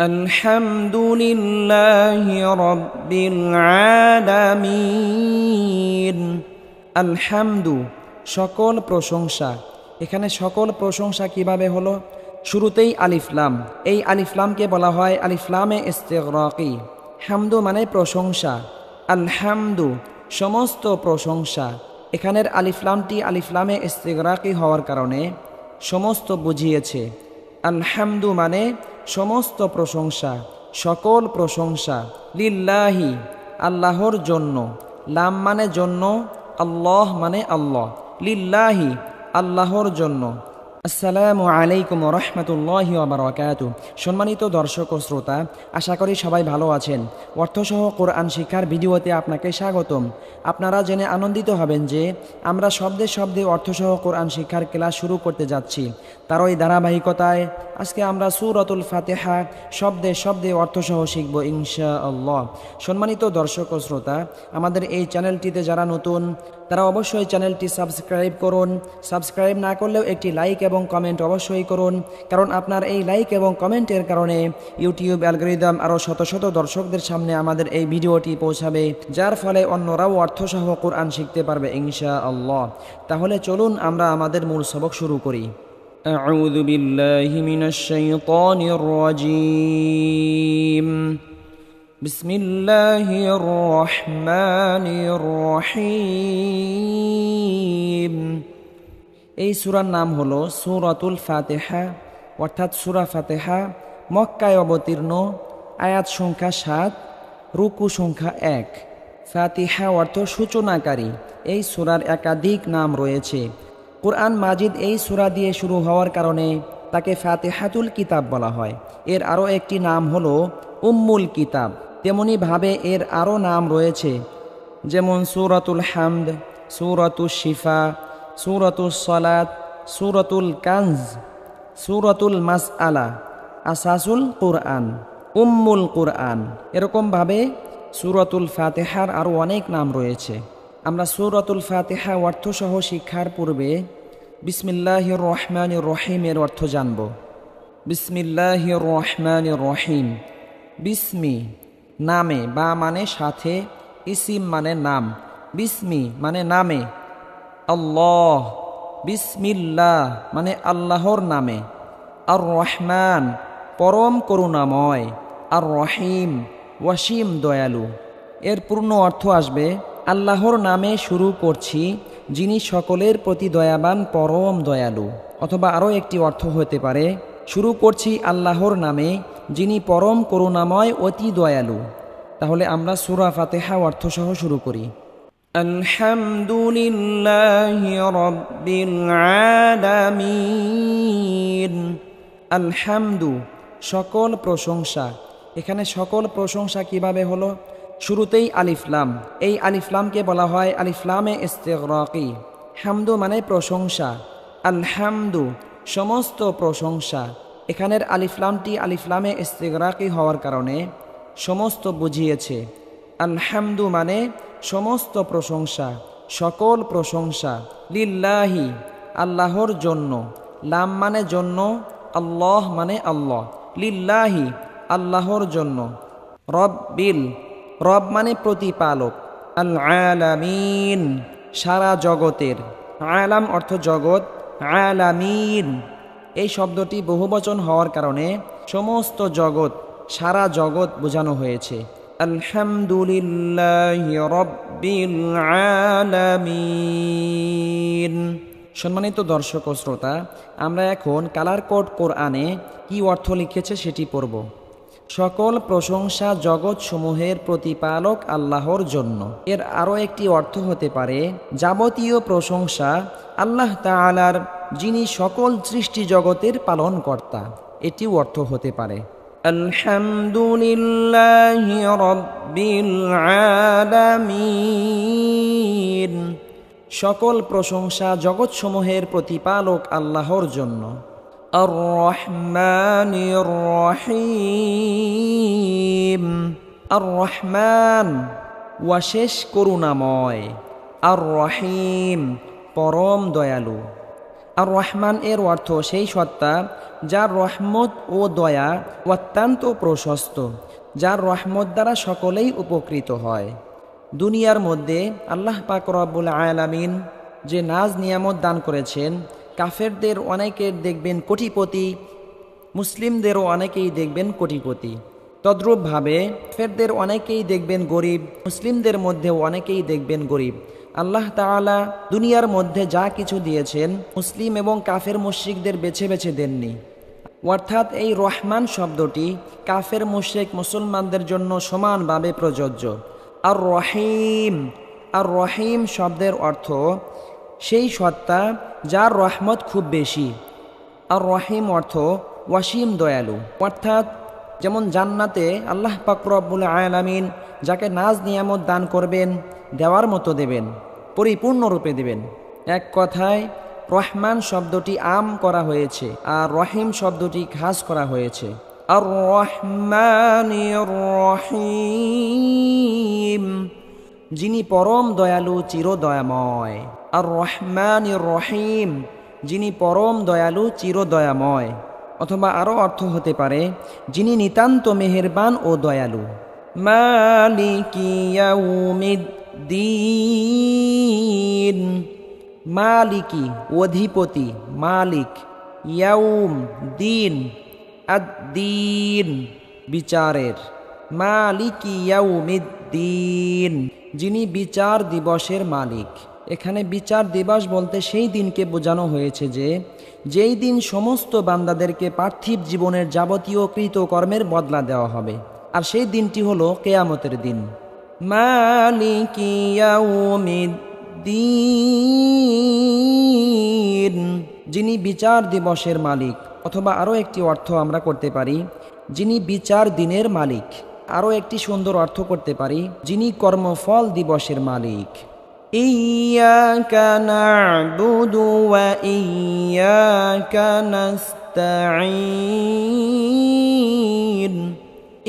الحمد لله رب العالمين الحمد সকল প্রশংসা এখানে সকল প্রশংসা কিভাবে হলো শুরুতেই আলিফলাম এই আলিফলামকে বলা হয় আলিফলামে ইস্তেগরাকি হামদু মানে প্রশংসা আলহামদু সমস্ত প্রশংসা এখানের আলিফলামটি আলিফলামে ইস্তেগরাকি হওয়ার কারণে সমস্ত বুঝিয়েছে আলহামদু মানে সমস্ত প্রশংসা, সকল প্রশংসা লিল্লাহি, আল্লাহর জন্য। লাম মানে জন্য, আল্লাহ মানে আল্লাহ। লিল্লাহি, আল্লাহর জন্য। আসসালামু আলাইকুম রহমতুল্লাহ বারকাত সম্মানিত দর্শক ও শ্রোতা, আশা করি সবাই ভালো আছেন। অর্থসহ কোরআন শিক্ষার ভিডিওতে আপনাকে স্বাগতম। আপনারা জেনে আনন্দিত হবেন যে আমরা শব্দে শব্দে অর্থসহ কোরআন শিক্ষার ক্লাস শুরু করতে যাচ্ছি। তার ওই ধারাবাহিকতায় আজকে আমরা সুরতুল ফাতেহা শব্দে শব্দে অর্থসহ শিখব ইনশা আল্লাহ সম্মানিত দর্শক ও শ্রোতা, আমাদের এই চ্যানেলটিতে যারা নতুন তারা অবশ্যই চ্যানেলটি সাবস্ক্রাইব করুন সাবস্ক্রাইব না করলেও একটি লাইক এবং কমেন্ট অবশ্যই করুন কারণ আপনার এই লাইক এবং কমেন্টের কারণে ইউটিউব অ্যালগোরিদম আরও শত শত দর্শকদের সামনে আমাদের এই ভিডিওটি পৌঁছাবে যার ফলে অন্যরাও অর্থসহ কোরআন শিখতে পারবে ইনশা আল্লাহ তাহলে চলুন আমরা আমাদের মূল সবক শুরু করি أعوذ بالله من الشيطان الرجيم بسم الله الرحمن الرحيم এই সূরার নাম হলো সূরাতুল ফাতিহা অর্থাৎ সূরা ফাতিহা মক্কায় অবতীর্ণ আয়াত সংখ্যা সাত রুকু সংখ্যা এক ফাতিহা অর্থ সূচনাকারী এই সূরার একাধিক নাম রয়েছে কোরআন মাজিদ এই সূরা দিয়ে শুরু হওয়ার কারণে তাকে ফাতিহাতুল কিতাব বলা হয় এর আরও একটি নাম হলো উম্মুল কিতাব তেমনিভাবে এর আরও নাম রয়েছে, যেমন সুরতুল হামদ সুরতুল শিফা সুরতুল সলাত, সুরতুল কানজ, সুরতুল মাস আলা আসাসুল কোরআন, উম্মুল কোরআন। এরকমভাবে সুরতুল ফাতেহার আরও অনেক নাম রয়েছে। আমরা সুরতুল ফাতেহা অর্থসহ শিক্ষার পূর্বে বিসমিল্লাহ রহমান রহিমের অর্থ জানব। বিসমিল্লাহ রহমান রহিম। বিসমি। নামে, বা মানে সাথে, ইসিম মানে নাম, বিসমি মানে নামে, আল্লাহ, বিসমিল্লাহ মানে আল্লাহর নামে আর রহমান পরম করুণাময় আর রহিম ওয়াসিম, দয়ালু। এর পূর্ণ অর্থ আসবে, আল্লাহর নামে শুরু করছি, যিনি সকলের প্রতি দয়াবান, পরম দয়ালু। অথবা আরও একটি অর্থ হতে পারে শুরু করছি আল্লাহর নামে যিনি পরম করুণাময় অতি দয়ালু। তাহলে আমরা সুরা ফাতেহা অর্থসহ শুরু করি। আলহামদুলিল্লাহ রব্বিল আলামিন। আলহামদু সকল প্রশংসা। এখানে সকল প্রশংসা কীভাবে হলো? শুরুতেই আলিফলাম এই আলিফলামকে বলা হয় আলিফলামে ইস্তেগরকি। হামদু মানে প্রশংসা। আলহামদু সমস্ত প্রশংসা, এখানের আলিফলামটি আলিফলামে ইস্তেগরাকি হওয়ার কারণে সমস্ত বুঝিয়েছে। আলহামদু মানে সমস্ত প্রশংসা, সকল প্রশংসা লিল্লাহি, আল্লাহর জন্য। লাম মানে জন্য, আল্লাহ মানে আল্লাহ। লিল্লাহি, আল্লাহর জন্য। রব বিল রব মানে প্রতিপালক। আল আলামিন সারা জগতের। আলাম অর্থ জগৎ আলামিন। এই শব্দটি বহুবচন হওয়ার কারণে সমস্ত জগৎ, সারা জগৎ বোঝানো হয়েছে। আলহামদুলিল্লাহ আলামিন। সম্মানিত দর্শক ও শ্রোতা, আমরা এখন কালার কোড কোরআনে কি অর্থ লিখেছে সেটি পড়ব। সকল প্রশংসা জগৎ সমূহের প্রতিপালক আল্লাহর জন্য। এর আরও একটি অর্থ হতে পারে, যাবতীয় প্রশংসা আল্লাহ তাআলার যিনি সকল সৃষ্টি জগতের পালনকর্তা এটিও অর্থ হতে পারে। আলহামদুলিল্লাহ রব্বিল আলামিন। সকল প্রশংসা জগৎসমূহের প্রতিপালক আল্লাহর জন্য। আর রহমান রহিম। আর রহমান ওয়াশেষ করুণাময়। আর রহিম পরম দয়ালু। আর রহমান এর অর্থ সেই সত্তা যার রহমত ও দয়া অত্যন্ত প্রশস্ত, যার রহমত দ্বারা সকলেই উপকৃত হয়। দুনিয়ার মধ্যে আল্লাহ পাক রব্বুল আয়ালামিন যে নাজ নিয়ামত দান করেছেন, কাফেরদের অনেকের দেখবেন কোটিপতি, মুসলিমদেরও অনেকেই দেখবেন কোটিপতি। তদ্রূপভাবে ফেরদের অনেকেই দেখবেন গরিব, মুসলিমদের মধ্যেও অনেকেই দেখবেন গরিব। আল্লাহ তাআলা দুনিয়ার মধ্যে যা কিছু দিয়েছেন মুসলিম এবং কাফের মুশ্রিকদের বেছে বেছে দেননি। অর্থাৎ এই রহমান শব্দটি কাফের মুশ্রিক মুসলমানদের জন্য সমানভাবে প্রযোজ্য। আর রহিম আর রহিম শব্দের অর্থ সেই সত্তা যার রহমত খুব বেশি। আর রহিম অর্থ ওয়াসিম দয়ালু। অর্থাৎ যেমন জান্নাতে আল্লাহ পাকরবুল আয়ালামিন যাকে নাজ নিয়ামত দান করবেন, দেওয়ার মতো দেবেন, পরিপূর্ণরূপে দেবেন। এক কথায়, রহমান শব্দটি আম করা হয়েছে আর রহিম শব্দটি খাস করা হয়েছে। আর রহমান রহিম যিনি পরম দয়ালু চিরদয়াময়। আর রহমান রহিম যিনি পরম দয়ালু চিরদয়াময়। অথবা আরও অর্থ হতে পারে, যিনি নিতান্ত মেহেরবান ও দয়ালু। মালিকিয়াউমিদ্দিন মালিকি, অধিপতি, মালিক। ইয়াউম দিন আদ্দিন, বিচারের। মালিকি ইয়াউমিদ্দিন, যিনি বিচার দিবসের মালিক। এখানে বিচার দিবস বলতে সেই দিনকে বোঝানো হয়েছে যে, যেই দিন সমস্ত বান্দাদেরকে পার্থিব জীবনের যাবতীয় কৃতকর্মের বদলা দেওয়া হবে। আর সেই দিনটি হলো কেয়ামতের দিন। মালিকিয়াউমিদ্দিন যিনি বিচার দিবসের মালিক, অথবা আরও একটি অর্থ আমরা করতে পারি, যিনি বিচার দিনের মালিক। আরও একটি সুন্দর অর্থ করতে পারি, যিনি কর্মফল দিবসের মালিক। إياك نعبد وإياك نستعين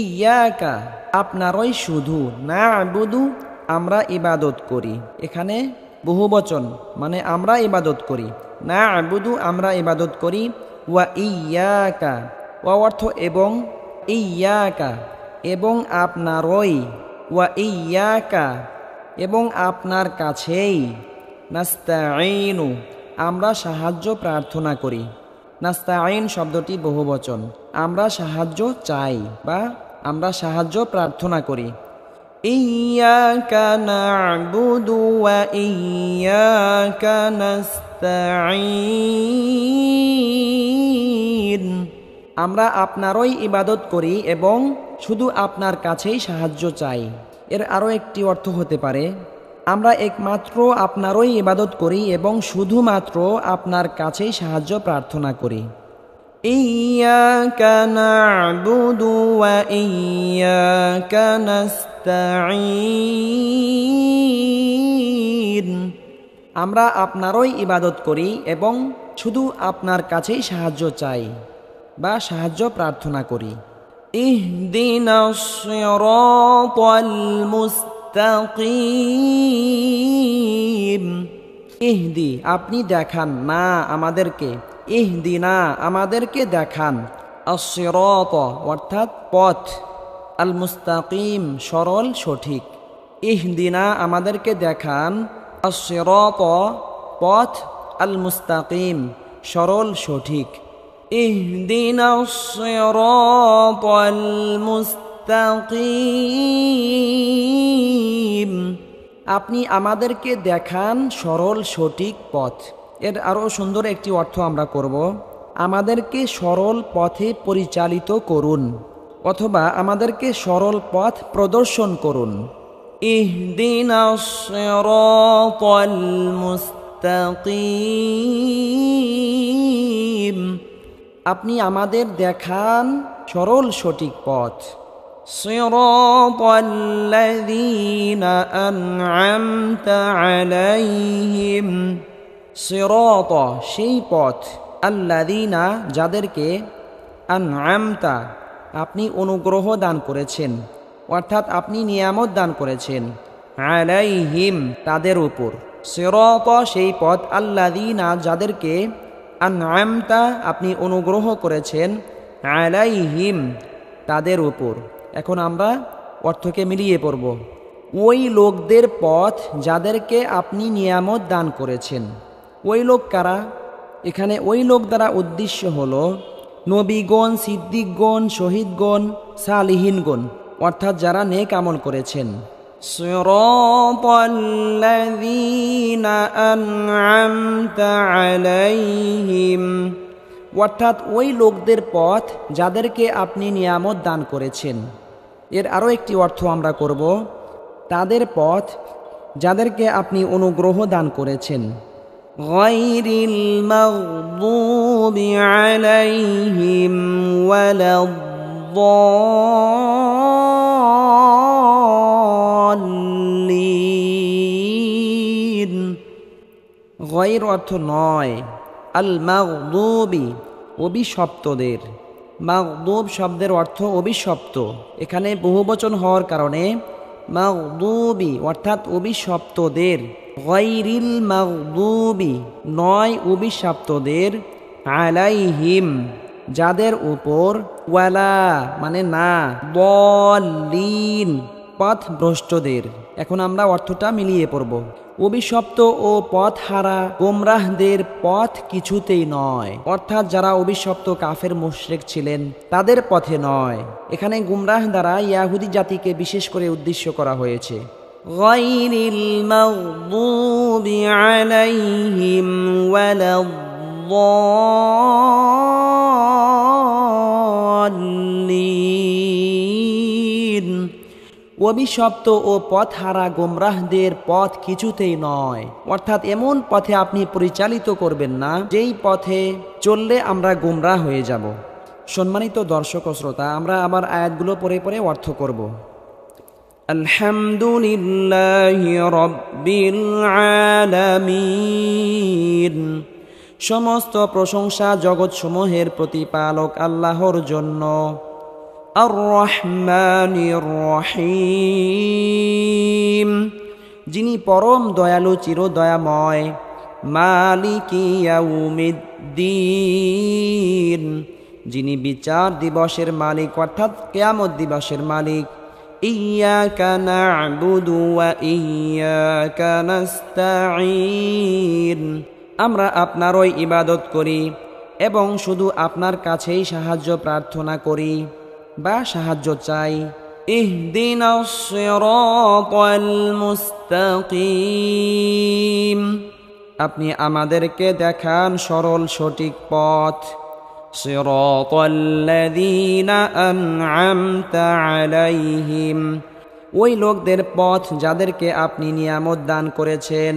ইয়াকা আপনারই শুধু না আবুদু আমরা ইবাদত করি এখানে বহু বচন মানে আমরা ইবাদত করি না আবুদু আমরা ইবাদত করি ওয়া ইয়াকা ওয়া অর্থ এবং ইয়াকা এবং আপনারই ওয়া ইয়াকা এবং আপনার কাছেই। নাস্তাইনু আমরা সাহায্য প্রার্থনা করি। নাস্তাইন শব্দটি বহুবচন। আমরা সাহায্য চাই বা আমরা সাহায্য প্রার্থনা করি। আমরা আপনারই ইবাদত করি এবং শুধু আপনার কাছেই সাহায্য চাই। এর আরও একটি অর্থ হতে পারে আমরা একমাত্র আপনারই ইবাদত করি এবং শুধুমাত্র আপনার কাছেই সাহায্য প্রার্থনা করি। আমরা আপনারই ইবাদত করি এবং শুধু আপনার কাছেই সাহায্য চাই বা সাহায্য প্রার্থনা করি। اهدنا الصراط المستقيم ইহদি আপনি দেখান না আমাদেরকে ইহদিনা আমাদেরকে দেখান আসিরত অর্থাৎ পথ আল মুস্তাকিম সরল সঠিক ইহদিনা আমাদেরকে দেখান আসিরত পথ আল মুস্তাকিম সরল সঠিক اهدنا الصراط المستقيم আপনি আমাদেরকে দেখান সরল সঠিক পথ এর আরও সুন্দর একটি অর্থ আমরা করব আমাদেরকে সরল পথে পরিচালিত করুন অথবা আমাদেরকে সরল পথ প্রদর্শন করুন ইহদিনা সিরাতাল মুস্তাকিম আপনি আমাদের দেখান সরল সঠিক পথ صراط الذين أنعمت عليهم صراط সেই পথ আল্লাদিনা যাদেরকে আনআমতা আপনি অনুগ্রহ দান করেছেন অর্থাৎ আপনি নিয়ামত দান করেছেন আলাইহিম তাদের উপর সিরাত সেই পথ আল্লাদিনা যাদেরকে আনআমতা, আপনি অনুগ্রহ করেছেন আলাইহিম তাদের উপর। এখন আমরা অর্থকে মিলিয়ে পড়ব। ওই লোকদের পথ যাদেরকে আপনি নিয়ামত দান করেছেন। ওই লোক কারা? এখানে ওই লোক দ্বারা উদ্দেশ্য হল নবীগণ, সিদ্দিকগণ, শহীদগণ, সালিহীনগণ, অর্থাৎ যারা নেক আমল করেছেন। صراط الذين أنعمت عليهم অর্থাৎ ওই লোকদের পথ যাদেরকে আপনি নিয়ামত দান করেছেন এর আরও একটি অর্থ আমরা করব তাদের পথ যাদেরকে আপনি অনুগ্রহ দান করেছেন غير المغضوب عليهم ولا الضالين গয়ের অর্থ নয় আল মাগদুবি অভিশপ্তদের মাগদুব শব্দের অর্থ অভিশপ্ত এখানে বহুবচন হওয়ার কারণে মাগদুবি অর্থাৎ অভিশপ্তদের গৈরিল মাগদুবি নয় অভিশপ্তদের আলাইহিম যাদের উপর ওয়ালা মানে না বলিন পথ ভ্রষ্টদের এখন আমরা অর্থটা মিলিয়ে পড়ব অভিশপ্ত ও পথ হারা গোমরাহদের পথ কিছুতেই নয় অর্থাৎ যারা অভিশপ্ত কাফের মুশরেক ছিলেন তাদের পথে নয় এখানে গুমরাহ দ্বারা ইয়াহুদি জাতিকে বিশেষ করে উদ্দেশ্য করা হয়েছে غير المغضوب عليهم ولا الضالين অভিশপ্ত ও পথহারা গোমরাহদের পথ কিছুতেই নয় অর্থাৎ এমন পথে আপনি পরিচালিত করবেন না যেই পথে চললে আমরা গোমরাহ হয়ে যাব সম্মানিত দর্শক ও শ্রোতা আমরা আবার আয়াতগুলো পরে পরে অর্থ করব আলহামদুলিল্লাহ রব্বিল আলামিন সমস্ত প্রশংসা জগৎসমূহের প্রতিপালক আল্লাহর জন্য। যিনি পরম দয়ালু চির দয়াময় মালিকি ইয়াউমিদ্দিন। যিনি বিচার দিবসের মালিক, অর্থাৎ কেয়ামত দিবসের মালিক। না'বুদু ওয়া ইয়াকা নাস্তাঈন। আমরা আপনারই ইবাদত করি এবং শুধু আপনার কাছেই সাহায্য প্রার্থনা করি বা সাহায্য চাই ইহদিনা সিরাতাল মুস্তাকিম আপনি আমাদেরকে দেখান সরল সঠিক পথ صراط الذين أنعمت عليهم ওই লোকদের পথ যাদেরকে আপনি নিয়ামত দান করেছেন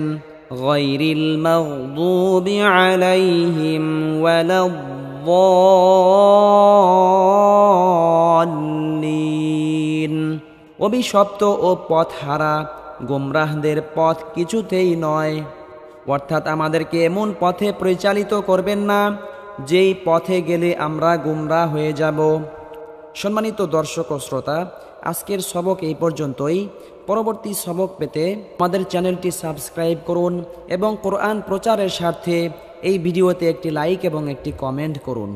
গৈরিল মাগদুবি আলাইহিম ওয়ালা الضالين অভিশপ্ত ও পথ হারা গোমরাহদের পথ কিছুতেই নয় অর্থাৎ আমাদেরকে এমন পথে পরিচালিত করবেন না যেই পথে গেলে আমরা গুমরা হয়ে যাব সম্মানিত দর্শক ও শ্রোতা আজকের সবক এই পর্যন্তই। পরবর্তী সবক পেতে আমাদের চ্যানেলটি সাবস্ক্রাইব করুন এবং কোরআন প্রচারের স্বার্থে এই ভিডিওতে একটি লাইক এবং একটি কমেন্ট করুন।